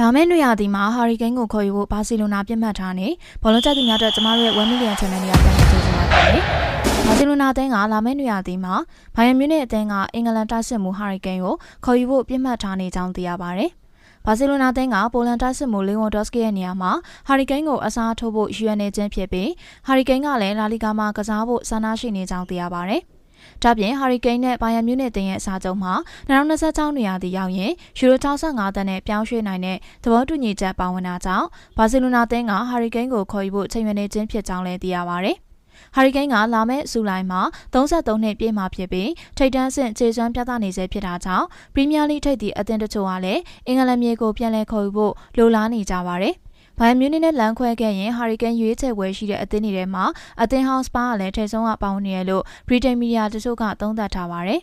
လာမယ့်နွေရာသီမှာဟာရီကိန်းကိုခေါ်ယူဖို့ဘာစီလိုနာပြစ်မှတ်ထားနေဘောလုံးကျသူများအတွက်ကျမတို့ရဲ့1 million channel တွေကပြန်လည်ကြိုဆိုပါပါတယ်။ဘာစီလိုနာအသင်းကလာမယ့်နွေရာသီမှာဘိုင်ယန်မြူးနစ်အသင်းကအင်္ဂလန်တိုက်စစ်မှုဟာရီကိန်းကိုခေါ်ယူဖို့ပြစ်မှတ်ထားနေကြောင်းသိရပါတယ်။ဘာစီလိုနာအသင်းကပိုလန်တိုက်စစ်မှုလီဝွန်ဒေါ့စကီရဲ့နေရာမှာဟာရီကိန်းကိုအစားထိုးဖို့ရွေးနေခြင်းဖြစ်ပြီးဟာရီကိန်းကလည်းလာလီဂါမှာကစားဖို့ဆန္ဒရှိနေကြောင်းသိရပါတယ်။ ဒါပြင်ဟာရီကိန်းနဲ့ဘိုင်ယန်မြူးနစ်တင်ရဲ့အစားချုပ်မှာ2026နေရာတည်ရောက်ရင်ယူရို65တန်းနဲ့ပြောင်းရွှေ့နိုင်တဲ့သဘောတူညီချက်ပါဝင်တာကြောင့်ဘာစီလိုနာတင်ကဟာရီကိန်းကိုခေါ်ယူဖို့ချိန်ရွေးနေခြင်းဖြစ်ကြောင်းလည်းသိရပါဗျ။ဟာရီကိန်းကလာမယ့်ဇူလိုင်မှာ33နှစ်ပြည့်မှာဖြစ်ပြီးထိပ်တန်းဆင့်ခြေစွမ်းပြသနေစေဖြစ်တာကြောင့်ပရီးမီးယားလိထိပ်သည့်အသင်းတချို့ကလည်းအင်္ဂလန်မြေကိုပြန်လည်ခေါ်ယူဖို့လိုလားနေကြပါတယ်။ ဘိုင်မြူးနစ်နဲ့လမ်းခွဲခဲ့ရင်ဟာရီကိန်းရွေးချယ်ပွဲရှိတဲ့အသင်းတွေထဲမှာအသင်းဟောင်းစပါကလည်းထိပ်ဆုံးကပေါဝင်နေရလို့ဗြိတိန်မီဒီယာတချို့ကသုံးသပ်ထားပါတယ်